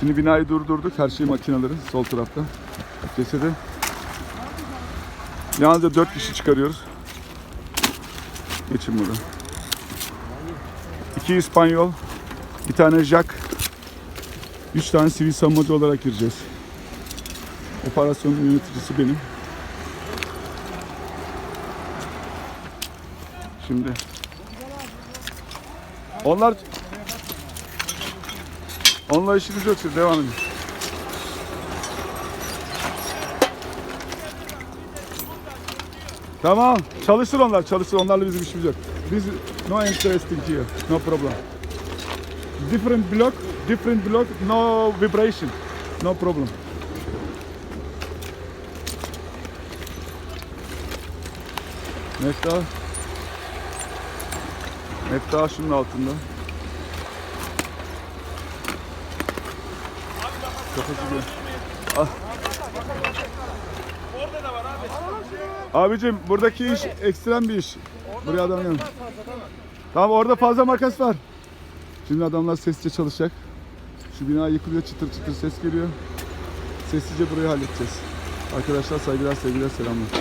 Şimdi binayı durdurduk. Her şey makineleri sol tarafta. Cesedi. Yalnızca 4 kişi çıkarıyoruz. Geçin burada. İki İspanyol, bir tane Jack, üç tane sivil savunmacı olarak gireceğiz. Operasyonun yöneticisi benim. Şimdi onlar Onunla işiniz yok siz devam edin. Tamam. Çalışsın onlar. Çalışsın. Onlarla bizim işimiz yok. Biz no interesting here. No problem. Different block. Different block. No vibration. No problem. Mefta. Mefta şunun altında. Kafası bir. Ah. Abicim buradaki iş ekstrem bir iş. Buraya adam gelmiş. Tamam orada fazla makas var. Şimdi adamlar sesçe çalışacak. Şu bina yıkılıyor çıtır çıtır ses geliyor. Sessizce burayı halledeceğiz. Arkadaşlar saygılar sevgiler selamlar.